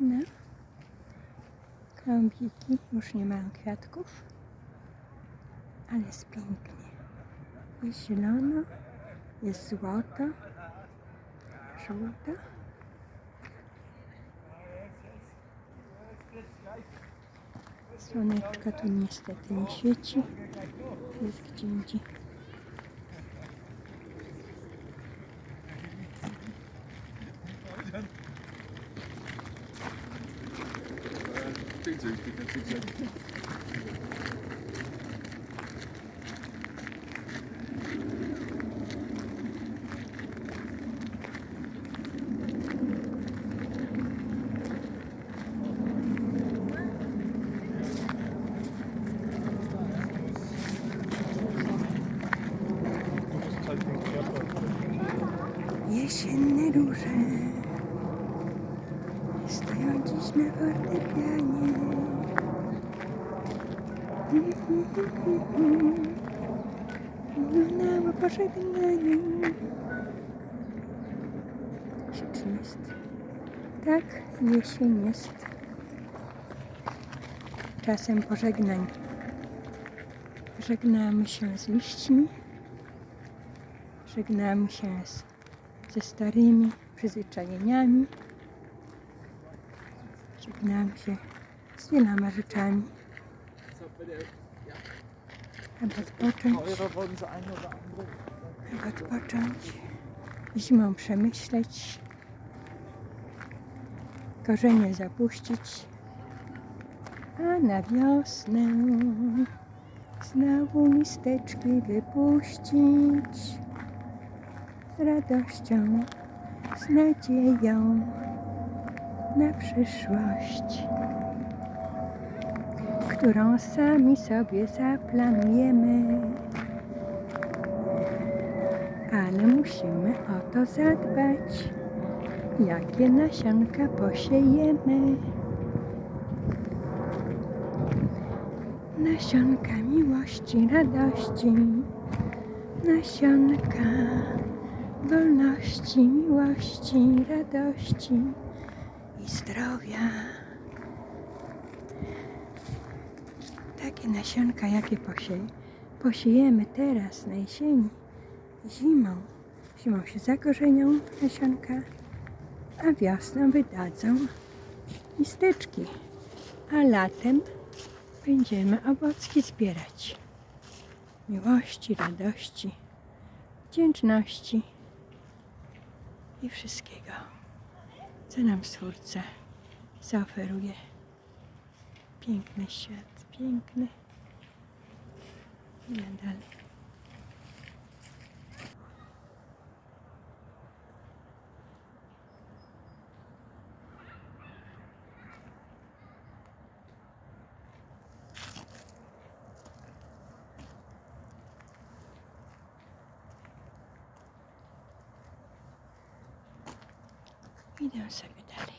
No. Już nie mają kwiatków, ale jest pięknie. Jest zielono, jest złoto, żółto. Słoneczka tu niestety nie świeci. Jest gdzie indziej. Jesienne róże stoją dziś na fortepianie. Lunęło pożegnanie. Rzeczy jest. Tak, jesień jest. Czasem pożegnań. Żegnamy się z liśćmi. Żegnamy się z ze starymi przyzwyczajeniami. Żegnam się z wieloma rzeczami, aby odpocząć, aby odpocząć, zimą przemyśleć, korzenie zapuścić, a na wiosnę znowu listeczki wypuścić z radością, z nadzieją na przyszłość, którą sami sobie zaplanujemy. Ale musimy o to zadbać, jakie nasionka posiejemy. Nasionka miłości, radości, nasionka wolności, miłości, radości i zdrowia. Takie nasionka, jakie posie, posiejemy teraz na jesieni, zimą. Zimą się zakorzenią nasionka, a wiosną wydadzą listeczki, a latem będziemy owocki zbierać. Miłości, radości, wdzięczności i wszystkiego, co nam Stwórca zaoferuje. Piękny świat, piękny. Ile Bir dönsek öderle.